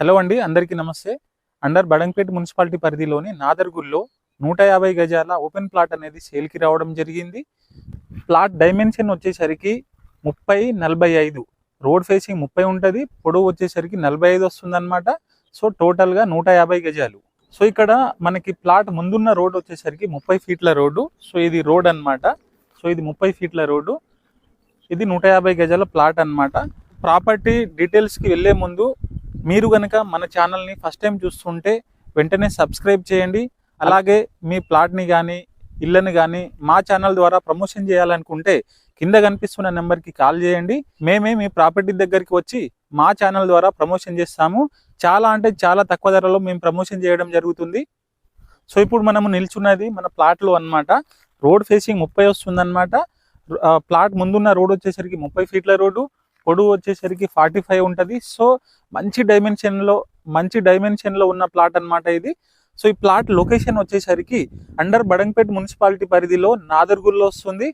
Hello అండి అందరికీ నమస్తే. అండర్ బడంపేట మున్సిపాలిటీ పరిధిలోని నాదర్గుల్లో నూట యాభై గజాల ఓపెన్ ప్లాట్ అనేది సేల్కి రావడం జరిగింది. ప్లాట్ డైమెన్షన్ వచ్చేసరికి ముప్పై నలభై ఐదు రోడ్ ఫేసింగ్ ముప్పై ఉంటుంది పొడవు వచ్చేసరికి నలభై ఐదు వస్తుందన్నమాట. సో టోటల్గా నూట యాభై గజాలు. సో ఇక్కడ మనకి ప్లాట్ ముందున్న రోడ్ వచ్చేసరికి ముప్పై ఫీట్ల రోడ్డు. సో ఇది రోడ్ అన్నమాట. సో ఇది ముప్పై ఫీట్ల రోడ్డు. ఇది నూట యాభై గజాల ప్లాట్ అన్నమాట. ప్రాపర్టీ డీటెయిల్స్కి వెళ్ళే ముందు మీరు కనుక మన ఛానల్ని ఫస్ట్ టైం చూస్తుంటే వెంటనే సబ్స్క్రైబ్ చేయండి. అలాగే మీ ప్లాట్ని కానీ ఇళ్ళని కానీ మా ఛానల్ ద్వారా ప్రమోషన్ చేయాలనుకుంటే కింద కనిపిస్తున్న నెంబర్కి కాల్ చేయండి. మేమే మీ ప్రాపర్టీ దగ్గరికి వచ్చి మా ఛానల్ ద్వారా ప్రమోషన్ చేస్తాము. చాలా అంటే చాలా తక్కువ ధరలో మేము ప్రమోషన్ చేయడం జరుగుతుంది. సో ఇప్పుడు మనము నిల్చున్నది మన ప్లాట్లో అన్నమాట. రోడ్ ఫేసింగ్ ముప్పై వస్తుందన్నమాట. ప్లాట్ ముందున్న రోడ్ వచ్చేసరికి ముప్పై ఫీట్ల రోడ్డు. పొడవు వచ్చేసరికి ఫార్టీ ఫైవ్ ఉంటుంది. సో మంచి డైమెన్షన్లో మంచి డైమెన్షన్లో ఉన్న ప్లాట్ అన్నమాట ఇది. సో ఈ ప్లాట్ లొకేషన్ వచ్చేసరికి అండర్ బడంపేట్ మున్సిపాలిటీ పరిధిలో నాదర్గుల్లో వస్తుంది.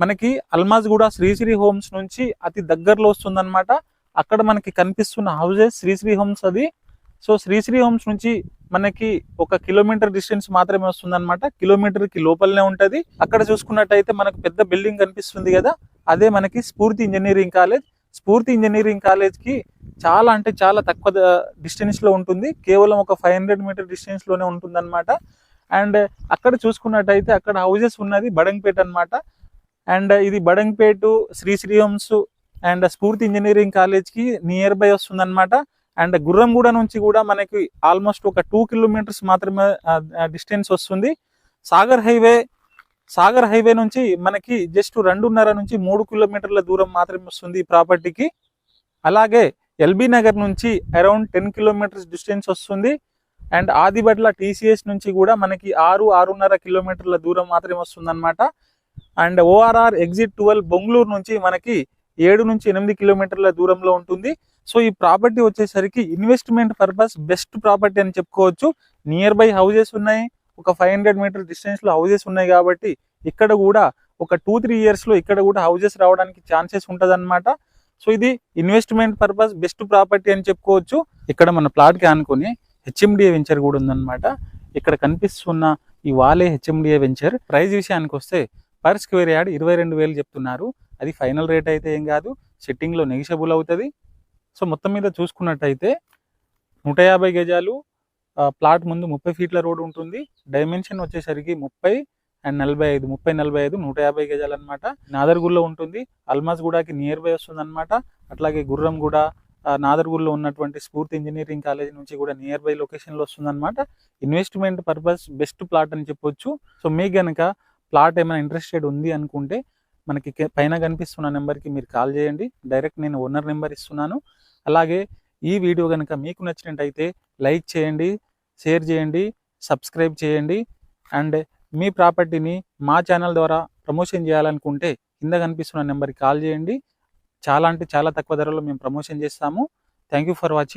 మనకి అల్మాజ్గూడ శ్రీశ్రీ హోమ్స్ నుంచి అతి దగ్గరలో వస్తుందన్నమాట. అక్కడ మనకి కనిపిస్తున్న హౌసెస్ శ్రీశ్రీ హోమ్స్ అది. సో శ్రీశ్రీ హోమ్స్ నుంచి మనకి ఒక కిలోమీటర్ డిస్టెన్స్ మాత్రమే వస్తుందన్నమాట. కిలోమీటర్కి లోపలనే ఉంటుంది. అక్కడ చూసుకున్నట్టయితే మనకు పెద్ద బిల్డింగ్ కనిపిస్తుంది కదా. అదే మనకి స్ఫూర్తి ఇంజనీరింగ్ కాలేజ్. స్ఫూర్తి ఇంజనీరింగ్ కాలేజ్కి చాలా అంటే చాలా తక్కువ డిస్టెన్స్లో ఉంటుంది. కేవలం ఒక ఫైవ్ హండ్రెడ్ మీటర్ డిస్టెన్స్లోనే ఉంటుంది అనమాట అండ్ అక్కడ చూసుకున్నట్టయితే అక్కడ హౌజెస్ ఉన్నది బడంగపేట అన్నమాట. అండ్ ఇది Badangpet Sri homes and Spoorthi engineering కాలేజ్కి నియర్ బై వస్తుంది అనమాట అండ్ గుర్రంగూడ నుంచి కూడా మనకి ఆల్మోస్ట్ ఒక టూ కిలోమీటర్స్ మాత్రమే డిస్టెన్స్ వస్తుంది. సాగర్ హైవే సాగర్ హైవే నుంచి మనకి జస్ట్ రెండున్నర నుంచి మూడు కిలోమీటర్ల దూరం మాత్రమే వస్తుంది ఈ ప్రాపర్టీకి. అలాగే ఎల్బీ నగర్ నుంచి అరౌండ్ టెన్ కిలోమీటర్స్ డిస్టెన్స్ వస్తుంది. అండ్ ఆదిబట్ల టీసీఎస్ నుంచి కూడా మనకి ఆరు ఆరున్నర కిలోమీటర్ల దూరం మాత్రమే వస్తుంది and ORR exit twelve Bongloor నుంచి మనకి ఏడు నుంచి ఎనిమిది కిలోమీటర్ల దూరంలో ఉంటుంది. సో ఈ ప్రాపర్టీ వచ్చేసరికి ఇన్వెస్ట్మెంట్ పర్పస్ బెస్ట్ ప్రాపర్టీ అని చెప్పుకోవచ్చు. నియర్ బై హౌజెస్ ఉన్నాయి. ఒక ఫైవ్ హండ్రెడ్ మీటర్ డిస్టెన్స్లో హౌసెస్ ఉన్నాయి కాబట్టి ఇక్కడ కూడా ఒక టూ త్రీ ఇయర్స్లో ఇక్కడ కూడా హౌసెస్ రావడానికి ఛాన్సెస్ ఉంటది సో ఇది ఇన్వెస్ట్మెంట్ పర్పస్ బెస్ట్ ప్రాపర్టీ అని చెప్పుకోవచ్చు. ఇక్కడ మన ప్లాట్కి ఆనుకొని హెచ్ఎండిఏ వెంచర్ కూడా ఉందన్నమాట. ఇక్కడ కనిపిస్తున్న ఈ వాలే హెచ్ఎండిఏ వెంచర్ ప్రైజ్ విషయానికి వస్తే పర్ స్క్వేర్ యార్డ్ ఇరవై రెండు వేలు చెప్తున్నారు. అది ఫైనల్ రేట్ అయితే ఏం కాదు సెట్టింగ్లో నెగిషబుల్ అవుతుంది. సో మొత్తం మీద చూసుకున్నట్టయితే నూట యాభై గజాలు ప్లాట్ ముందు ముప్పై ఫీట్ల రోడ్ ఉంటుంది. డైమెన్షన్ వచ్చేసరికి ముప్పై అండ్ నలభై ఐదు ముప్పై నలభై ఐదు నూట యాభై గజాలు అనమాట నాదర్గుల్లో ఉంటుంది. అల్మాజ్గూడకి నియర్ బై వస్తుంది అనమాట అట్లాగే గుర్రంగూడ ఆ, నాదర్గుల్లో ఉన్నటువంటి స్ఫూర్తి ఇంజనీరింగ్ కాలేజ్ నుంచి కూడా నియర్ బై లొకేషన్లో వస్తుంది అనమాట ఇన్వెస్ట్మెంట్ పర్పస్ బెస్ట్ ప్లాట్ అని చెప్పొచ్చు. సో మీకు గనక ప్లాట్ ఏమైనా ఇంట్రెస్టెడ్ ఉంది అనుకుంటే మనకి పైన కనిపిస్తున్న నెంబర్కి మీరు కాల్ చేయండి. డైరెక్ట్ నేను ఓనర్ నెంబర్ ఇస్తున్నాను. అలాగే ఈ వీడియో కనుక మీకు నచ్చినట్టయితే లైక్ చేయండి షేర్ చేయండి సబ్స్క్రైబ్ చేయండి. అండ్ మీ ప్రాపర్టీని మా ఛానల్ ద్వారా ప్రమోషన్ చేయాలనుకుంటే కింద కనిపిస్తున్న నెంబర్కి కాల్ చేయండి. చాలా అంటే చాలా తక్కువ ధరలో మేము ప్రమోషన్ చేస్తాము. Thank you for watching.